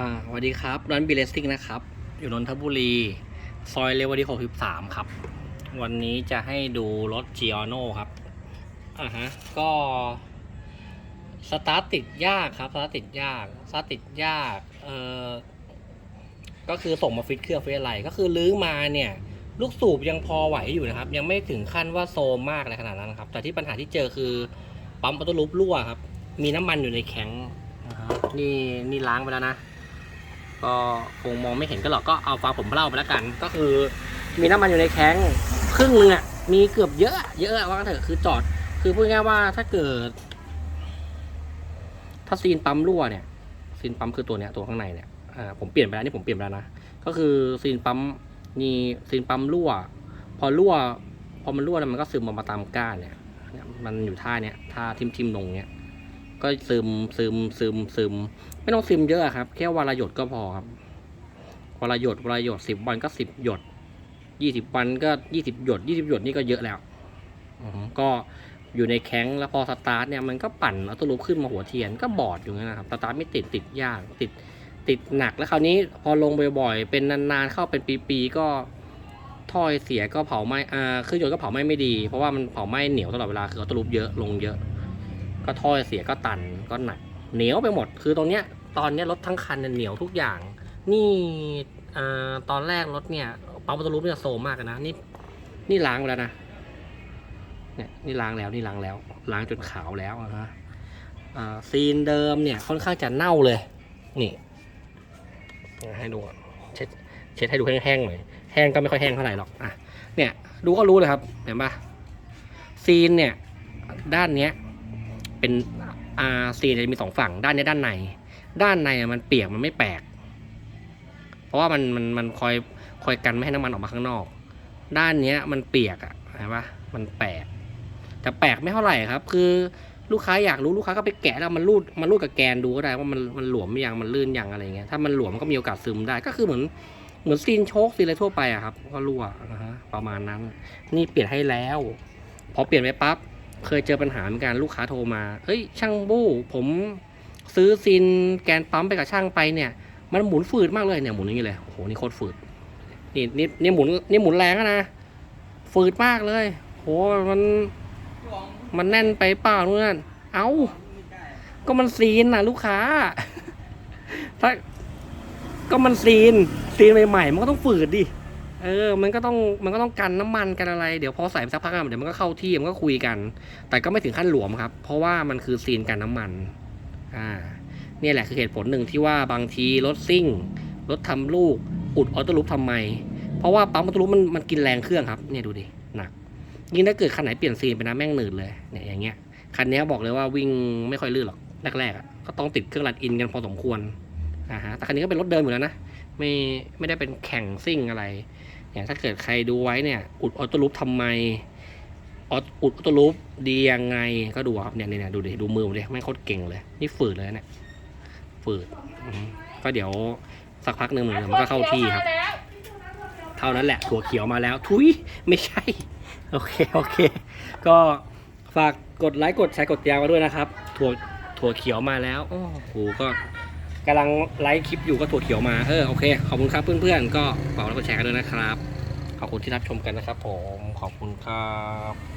อ่าสวัสดีครับร้านบีเลสซิ่งนะครับ อยู่นนทบุรี ซอยเลวดี63ครับ วันนี้จะให้ดูรถ g i o n o ครับ อ่าฮะ ก็สตาร์ทติดยากครับ สตาร์ทติดยาก สตาร์ทติดยาก เอ่อ ก็คือส่งมาฟิตเครื่องฟิตอะไร ก็คือลื้อมาเนี่ย ลูกสูบยังพอไหวอยู่นะครับ ยังไม่ถึงขั้นว่าโซมมากอะไรขนาดนั้นนะครับ แต่ที่ปัญหาที่เจอคือปั๊มออโต้ลูปรั่วครับ มีน้ำมันอยู่ในแข็งนะฮะนี่นี่ล้างไปแล้วนะ ก็คงมองไม่เห็นก็หรอกก็เอาฟังผมเล่าไปแล้วกัน ก็คือมีน้ำมันอยู่ในแข้งครึ่งหนึงอะมีเกือบเยอะ เยอะว่ากันเถอะคือจอด คือพูดง่ายว่าถ้าเกิด ถ้าซีนปั๊มรั่วเนี่ยซีนปั๊มคือตัวเนี้ยตัวข้างในเนี่ยอ่าผมเปลี่ยนไปแล้วนี่ผมเปลี่ยนไปแล้วนะก็คือซีนปั๊มมีซีนปั๊มรั่ว พอรั่ว พอมันรั่วแล้วมันก็ซึมออกมาตามก้านเนี่ย มันอยู่ท่าเนี้ยท่าทิมทิมลงเนี้ย ก็ซึมซึมซึมซึม ไม่ต้องซึมเยอะครับ แค่วันละหยดก็พอครับวันละหยดวันละหยดสิบวันก็สิบหยดยี่สิบวันก็ยี่สิบหยดยี่สิบหยดนี่ก็เยอะแล้วก็อยู่ในแข้งแล้วพอสตาร์ทเนี่ยมันก็ปั่นเอาตัวลูกขึ้นมาหัวเทียนก็บอดอยู่งั้นนะครับสตาร์ทไม่ติดติดยากติดติดหนักแล้วคราวนี้พอลงบ่อยๆเป็นนานๆเข้าเป็นปีๆก็ถ้อยเสียก็เผาไหม้อ่าเครื่องยนต์ก็เผาไหม้ไม่ดี เพราะว่ามันเผาไหม้เหนียวตลอดเวลาคือเอาตัวลูกเยอะลงเยอะ ก็ถ้อเสียก็ตันก็หนัก เหนียวไปหมด คือตรงเนี้ยตอนเนี้ยรถทั้งคันเนี่ยเหนียวทุกอย่าง นี่อตอนแรกรถเนี่ยปั๊มประตูรูปเนี่ยโซมมากนะนี่นี่ล้างไปแล้วนะเนี่ยนี่ล้างแล้วนี่ล้างแล้ว ล้างจนขาวแล้วนะฮะซีนเดิมเนี่ยค่อนข้างจะเน่าเลย นี่ให้ดูก่อนเช็ดเช็ดให้ดูแห้งๆหน่อยแห้งก็ไม่ค่อยแห้งเท่าไหร่หรอกอะเนี่ยดูก็รู้เลยครับเห็นปะซีนเนี่ยด้านเนี้ย เป็นอาซีจะมีสองฝั่งด้านเนี้ยด้านใน ด้านในมันเปียกมันไม่แปลกเพราะว่ามันมันมันคอยคอยกันไม่ให้น้ำมันออกมาข้างนอก ด้านเนี้ยมันเปียกอะเห็นปะมันแปลกแต่แปลกไม่เท่าไหร่ครับ คือลูกค้าอยากรู้ลูกค้าก็ไปแกะแล้วมันรูดมันรูดกับแกนดูก็ได้ว่ามันมันหลวมยังมันลื่นยังอะไรเงี้ยถ้ามันหลวมก็มีโอกาสซึมได้ก็คือเหมือนเหมือนซีนโชคซีนอะไรทั่วไปอะครับ ก็รั่วนะฮะประมาณนั้น นี่เปลี่ยนให้แล้ว พอเปลี่ยนไปปั๊บ เคยเจอปัญหาเหมือนกันลูกค้าโทรมา เฮ้ย ช่างบู้ ผมซื้อซินแกนปั๊มไปกับช่างไปเนี่ย มันหมุนฝืดมากเลยเนี่ยหมุนอย่างนี้เลย โอ้โห นี่โคตรฝืด นี่นี่นี่หมุนนี่หมุนแรงนะ ฝืดมากเลย โห มัน มันแน่นไปเปล่าเพื่อนเอ้า ก็มันซีนน่ะลูกค้า ถ้า ก็มันซีน ซีนใหม่ๆ มันก็ต้องฝืดดิ เออ มันก็ต้องมันก็ต้องกันน้ำมันกันอะไร เดี๋ยวพอใส่ไปสักพักเดี๋ยวมันก็เข้าที่มันก็คุยกัน แต่ก็ไม่ถึงขั้นหลวมครับ เพราะว่ามันคือซีนกันน้ำมัน อ่าเนี่ยแหละคือเหตุผลหนึ่งที่ว่าบางทีรถซิ่งรถทำลูก อุดออโต้ลูปทำไม เพราะว่าปั๊มออโต้ลูปมันมันกินแรงเครื่องครับ เนี่ยดูดิหนัก ยิ่งถ้าเกิดคันไหนเปลี่ยนซีนไปนะแม่งหนืดเลย เนี่ยอย่างเงี้ย คันนี้บอกเลยว่าวิ่งไม่ค่อยลื่นหรอกแรกๆอะก็ต้องติดเครื่องรัดอินกันพอสมควรอ่าฮะแต่คันนี้ก็เป็นรถเดิมอยู่แล้วนะ ไม่ไม่ได้เป็นแข่งซิ่งอะไร เนี่ยถ้าเกิดใครดูไว้เนี่ยอุดออโต้ลูปทำไมอุดออโต้ลูปดียังไงก็ดูครับเนี่ยเนี่ยดูดิดูมือผมดิไม่โคตรเก่งเลย นี่ฝืดเลยเนี่ยฝืดก็เดี๋ยวสักพักหนึ่งเดี๋ยวมันก็เข้าที่ครับ เท่านั้นแหละถั่วเขียวมาแล้ว ทุยไม่ใช่ โอเคโอเค ก็ฝากกดไลค์กดแชร์กดติดตามมาด้วยนะครับ ถั่วถั่วเขียวมาแล้วโอ้โหก็ กำลังไลฟ์คลิปอยู่ก็ถั่วเขียวมาเออโอเคขอบคุณครับเพื่อนๆก็ฝากแล้วก็แชร์กันด้วยนะครับ ขอบคุณที่รับชมกันนะครับ ผมขอบคุณครับ